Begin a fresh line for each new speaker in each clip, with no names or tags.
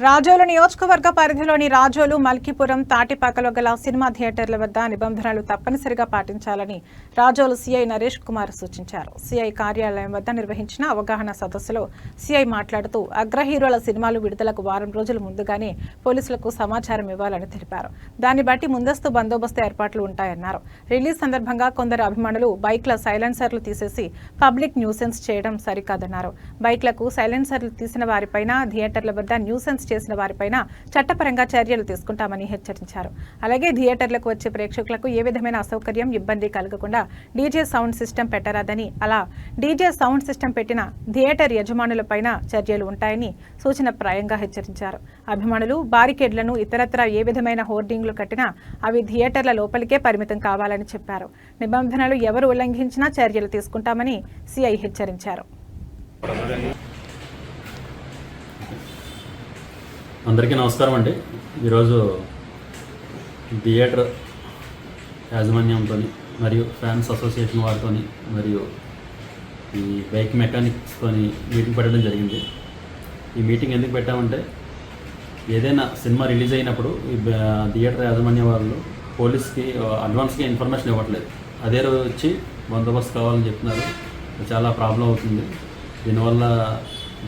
రాజోలు నియోజకవర్గ పరిధిలోని రాజోలు మల్కీపురం తాటిపాకలో గల సినిమా థియేటర్ల వద్ద నిబంధనలు తప్పనిసరిగా పాటించాలని రాజోలు సీఐ నరేష్ కుమార్ సూచించారు. సీఐ కార్యాలయం వద్ద నిర్వహించిన అవగాహన సదస్సులో సీఐ మాట్లాడుతూ అగ్ర హీరోల సినిమాలు విడుదలకు వారం రోజుల ముందుగానే పోలీసులకు సమాచారం ఇవ్వాలని తెలిపారు. దాన్ని బట్టి ముందస్తు బందోబస్తు ఏర్పాట్లు ఉంటాయన్నారు. రిలీజ్ సందర్భంగా కొందరు అభిమానులు బైక్ల సైలెన్సర్లు తీసేసి పబ్లిక్ న్యూసెన్స్ చేయడం సరికాదన్నారు. బైక్లకు సైలెన్సర్లు తీసిన వారిపైన థియేటర్ల వద్ద న్యూసెన్స్ చేసిన వారిపైన చట్టపరంగా చర్యలు తీసుకుంటామని హెచ్చరించారు. అలాగే థియేటర్లకు వచ్చే ప్రేక్షకులకు ఏ విధమైన అసౌకర్యం ఇబ్బంది కలగకుండా డీజే సౌండ్ సిస్టమ్ పెట్టరాదని అలా డీజే సౌండ్ సిస్టమ్ పెట్టిన థియేటర్ యజమానులపైన చర్యలు ఉంటాయని సూచన ప్రాయంగా హెచ్చరించారు. అభిమానులు బారికేడ్లను ఇతరత్ర ఏ విధమైన హోర్డింగ్లు కట్టినా అవి థియేటర్ల లోపలికే పరిమితం కావాలని చెప్పారు. నిబంధనలు ఎవరు ఉల్లంఘించినా చర్యలు తీసుకుంటామని సిఐ హెచ్చరించారు.
అందరికీ నమస్కారం అండి. ఈరోజు థియేటర్ యాజమాన్యంతో మరియు ఫ్యాన్స్ అసోసియేషన్ వారితో మరియు ఈ బైక్ మెకానిక్స్తో మీటింగ్ పెట్టడం జరిగింది. ఈ మీటింగ్ ఎందుకు పెట్టామంటే ఏదైనా సినిమా రిలీజ్ అయినప్పుడు ఈ థియేటర్ యాజమాన్యం వాళ్ళు పోలీస్కి అడ్వాన్స్గా ఇన్ఫర్మేషన్ ఇవ్వట్లేదు. అదే రోజు వచ్చి బందోబస్తు కావాలని చెప్తున్నారు. చాలా ప్రాబ్లం అవుతుంది. దీనివల్ల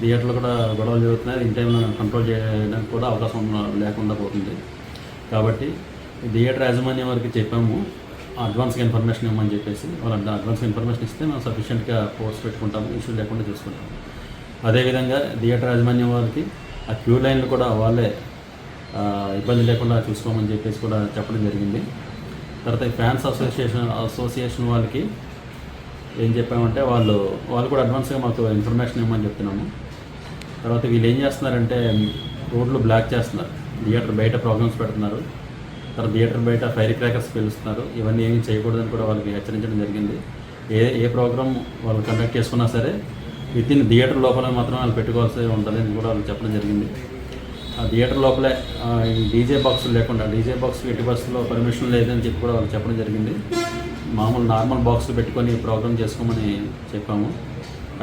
థియేటర్లో కూడా గొడవలు జరుగుతున్నాయి. ఇన్ టైంలో కంట్రోల్ చేయడానికి కూడా అవకాశం లేకుండా పోతుంది. కాబట్టి థియేటర్ యాజమాన్యం వారికి చెప్పాము అడ్వాన్స్గా ఇన్ఫర్మేషన్ ఇవ్వమని చెప్పేసి. వాళ్ళు అడ్వాన్స్గా ఇన్ఫర్మేషన్ ఇస్తే మేము సఫిషియెంట్గా పోస్ట్ పెట్టుకుంటాము ఇష్యూ లేకుండా చూసుకుంటాము. అదేవిధంగా థియేటర్ యాజమాన్యం వారికి ఆ క్యూ లైన్లు కూడా వాళ్ళే ఇబ్బంది లేకుండా చూసుకోమని చెప్పేసి కూడా చెప్పడం జరిగింది. తర్వాత ఫ్యాన్స్ అసోసియేషన్ అసోసియేషన్ వాళ్ళకి ఏం చెప్పామంటే వాళ్ళు వాళ్ళు కూడా అడ్వాన్స్గా మాకు ఇన్ఫర్మేషన్ ఇవ్వమని చెప్తున్నాము. తర్వాత వీళ్ళు ఏం చేస్తున్నారంటే రోడ్లు బ్లాక్ చేస్తున్నారు. థియేటర్ బయట ప్రోగ్రామ్స్ పెడుతున్నారు. తర్వాత థియేటర్ బయట ఫైర్ క్రాకర్స్ పిలుస్తున్నారు. ఇవన్నీ ఏమీ చేయకూడదని కూడా వాళ్ళకి హెచ్చరించడం జరిగింది. ఏ ఏ ప్రోగ్రామ్ వాళ్ళు కండక్ట్ చేసుకున్నా సరే విత్ ఇన్ థియేటర్ లోపల మాత్రం వాళ్ళు పెట్టుకోవాల్సి ఉంటుంది అని కూడా వాళ్ళు చెప్పడం జరిగింది. ఆ థియేటర్ లోపలే ఈ డీజే బాక్స్ లేకుండా డీజే బాక్స్ ఎట్టి బస్సులో పర్మిషన్ లేదని చెప్పి కూడా వాళ్ళు చెప్పడం జరిగింది. మామూలు నార్మల్ బాక్సులు పెట్టుకొని ప్రోగ్రామ్ చేసుకోమని చెప్పాము.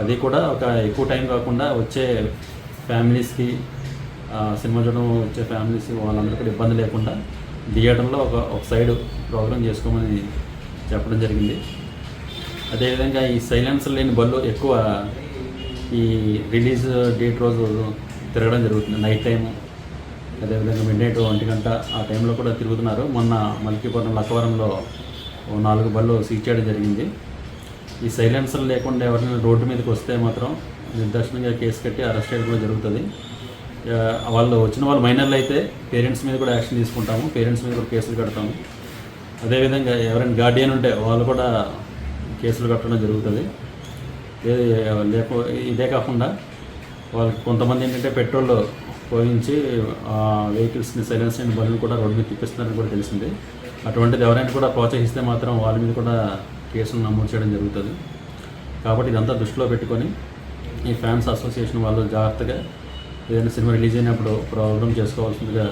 అది కూడా ఒక ఎక్కువ టైం కాకుండా వచ్చే ఫ్యామిలీస్కి సినిమా చూడడం వచ్చే ఫ్యామిలీస్ వాళ్ళందరికీ కూడా ఇబ్బంది లేకుండా థియేటర్లో ఒక ఒక సైడ్ ప్రోగ్రామ్ చేసుకోమని చెప్పడం జరిగింది. అదేవిధంగా ఈ సైలెన్స్ లేని బళ్ళు ఎక్కువ ఈ రిలీజ్ డేట్ రోజు తిరగడం జరుగుతుంది. నైట్ టైము అదేవిధంగా మిడ్ నైట్ ఒంటి గంట ఆ టైంలో కూడా తిరుగుతున్నారు. మొన్న మల్కీపురం లక్కవరంలో నాలుగు బళ్ళు సీజ్ చేయడం జరిగింది. ఈ సైలెన్సర్ లేకుండా ఎవరైనా రోడ్డు మీదకి వస్తే మాత్రం నిర్దాక్షిణంగా కేసు కట్టి అరెస్ట్ చేయడం కూడా జరుగుతుంది. వాళ్ళు వచ్చిన వాళ్ళు మైనర్లు అయితే పేరెంట్స్ మీద కూడా యాక్షన్ తీసుకుంటాము పేరెంట్స్ మీద కూడా కేసులు కడతాము. అదేవిధంగా ఎవరైనా గార్డియన్ ఉంటే వాళ్ళు కూడా కేసులు కట్టడం జరుగుతుంది. లేక ఇదే కాకుండా వాళ్ళకి కొంతమంది ఏంటంటే పెట్రోల్ పోయించి ఆ వెహికల్స్ని సైలెన్స్ అయిన బండ్లు కూడా రోడ్డు మీద తిప్పిస్తున్నారని కూడా తెలిసింది. అటువంటిది ఎవరైనా కూడా ప్రోత్సహిస్తే మాత్రం వాళ్ళ మీద కూడా కేసులు నమోదు చేయడం జరుగుతుంది. కాబట్టి ఇదంతా దృష్టిలో పెట్టుకొని ఈ ఫ్యాన్స్ అసోసియేషన్ వాళ్ళు జాగ్రత్తగా ఏదైనా సినిమా రిలీజ్ అయినప్పుడు ప్రోగ్రామ్ చేసుకోవాల్సిందిగా